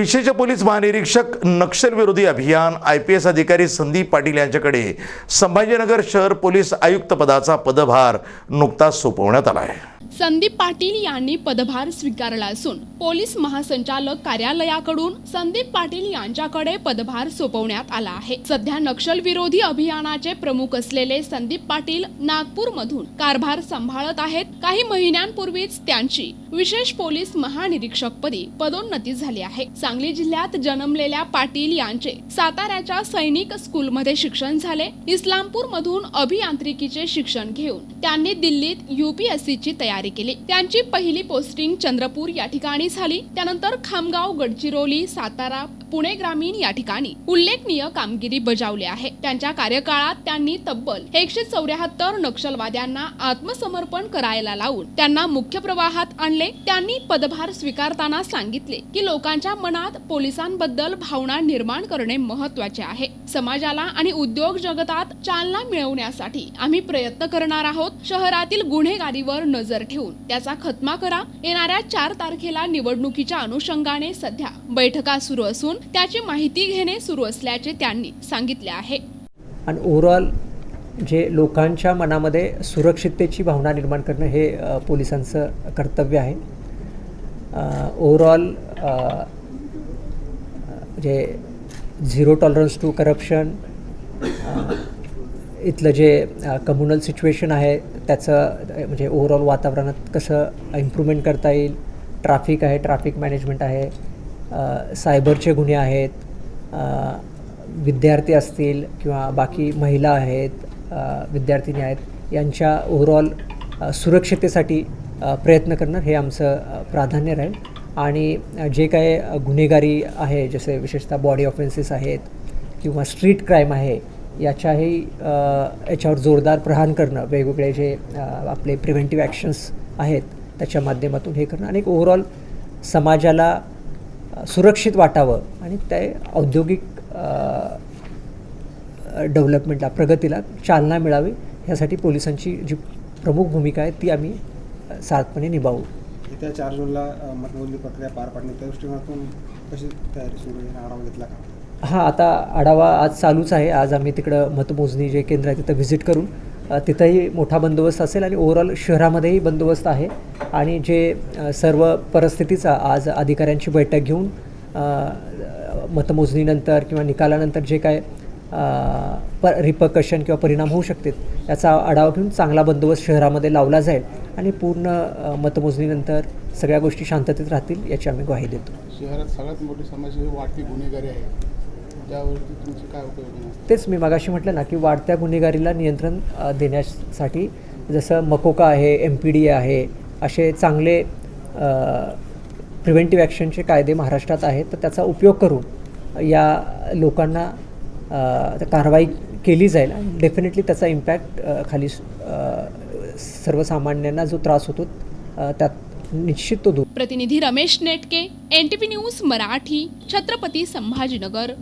विशेष पोलीस महानिरीक्षक नक्षलविरोधी अभियान आय पी एस अधिकारी संदीप पाटील यांच्याकडे संभाजीनगर शहर पोलीस आयुक्त पदाचा पदभार नुकताच सोपवण्यात आला आहे. संदीप पाटील यांनी पदभार स्वीकारला असून पोलीस महासंचालक कार्यालयाकडून संदीप पाटील यांच्याकडे पदभार सोपवण्यात आला आहे. सध्या नक्षल विरोधी अभियानाचे प्रमुख असलेले संदीप पाटील नागपूर मधून कारभार सांभाळत आहेत. काही महिन्यांपूर्वीच त्यांची विशेष पोलीस महानिरीक्षकपदी पदोन्नती झाली आहे. सांगली जिल्ह्यात जन्मलेल्या पाटील यांचे साताऱ्याच्या सैनिक स्कूलमध्ये शिक्षण झाले. इस्लामपूर मधून अभियांत्रिकीचे शिक्षण घेऊन त्यांनी दिल्लीत युपीएससी ची तयारी केले. त्यांची पहिली पोस्टिंग चंद्रपूर या ठिकाणी झाली. त्यानंतर खामगाव गडचिरोली सातारा पुणे ग्रामीण या ठिकाणी उल्लेखनीय कामगिरी बजावली आहे. त्यांच्या कार्यकाळात त्यांनी तब्बल एकशे चौऱ्याहत्तर नक्षलवाद्यांना आत्मसमर्पण करायला लावून त्यांना मुख्य प्रवाहात आणले. त्यांनी पदभार स्वीकारताना सांगितले की लोकांच्या मनात पोलिसांबद्दल भावना निर्माण करणे महत्त्वाचे आहे. समाजाला आणि उद्योग जगतात चालना मिळवण्यासाठी आम्ही प्रयत्न करणार आहोत. शहरातील गुन्हेगारीवर नजर ठेवून त्याचा खतमा करा. येणाऱ्या चार तारखेला निवडणुकीच्या अनुषंगाने सध्या बैठका सुरू असून त्याची माहिती घेणे सुरू असल्याचे त्यांनी सांगितले आहे. आणि ओव्हरऑल जे लोकांच्या मनामध्ये सुरक्षिततेची भावना निर्माण करणं हे पोलिसांचं कर्तव्य आहे. ओव्हरऑल जे झिरो टॉलरन्स टू करप्शन इथलं जे कम्युनल सिच्युएशन आहे त्याचं म्हणजे ओव्हरऑल वातावरणात कसं इम्प्रूव्हमेंट करता येईल? ट्रॅफिक आहे ट्रॅफिक मॅनेजमेंट आहे सायबरचे गुन्हे आहेत विद्यार्थी असतील किंवा बाकी महिला आहेत विद्यार्थिनी आहेत यांच्या ओव्हरऑल अ, सुरक्षितेसाठी प्रयत्न करणं हे आमचं प्राधान्य राहील. आणि जे काय गुन्हेगारी आहे जसे विशेषतः बॉडी ऑफेन्सेस आहेत किंवा स्ट्रीट क्राईम आहे याच्याही याच्यावर जोरदार प्रहार करणं वेगवेगळे जे आपले प्रिव्हेंटिव्ह ॲक्शन्स आहेत त्याच्या माध्यमातून हे करणं आणि ओव्हरऑल समाजाला सुरक्षित वाटावं आणि ते औद्योगिक डेव्हलपमेंटला प्रगतीला चालना मिळावी ह्यासाठी पोलिसांची जी प्रमुख भूमिका आहे ती आम्ही अ, निभावू. येत्या चार जूनला मतमोजणी प्रक्रिया पार पाडणे त्या दृष्टिकोनातून कशी तयारी सुरू आहे? आढावा घेतला का? हां आता आढावा आज चालूच आहे. आज आम्ही तिकडं मतमोजणी जे केंद्र आहे तिथं व्हिजिट करून तिथंही मोठा बंदोबस्त असेल आणि ओव्हरऑल शहरामध्येही बंदोबस्त आहे. आणि जे सर्व परिस्थितीचा आज अधिकाऱ्यांची बैठक घेऊन मतमोजणीनंतर किंवा निकालानंतर जे काय प रिपकशन किंवा परिणाम होऊ शकतात याचा आढावा घेऊन चांगला बंदोबस्त शहरामध्ये लावला जाईल आणि पूर्ण मतमोजणीनंतर सगळ्या गोष्टी शांततेत राहतील याची आम्ही ग्वाही देतो. शहरात सगळ्यात मोठी समस्या ही वाढती गुन्हेगारी आहे. त्यावरती तुमची काय उपयोग तेच मी मागाशी म्हटलं ना की वाढत्या गुन्हेगारीला नियंत्रण देण्यासाठी जसं मकोका आहे एम पी डी आहे असे चांगले प्रिव्हेंटिव्ह ॲक्शनचे कायदे महाराष्ट्रात आहेत तर त्याचा उपयोग करून या लोकांना कारवाई केली जाईल आणि डेफिनेटली त्याचा इम्पॅक्ट खाली सर्वसामान्यांना जो त्रास होतो त्यात निश्चित तो दूर. प्रतिनिधी Ramesh Netke N T news Marathi Chhatrapati Sambhajinagar.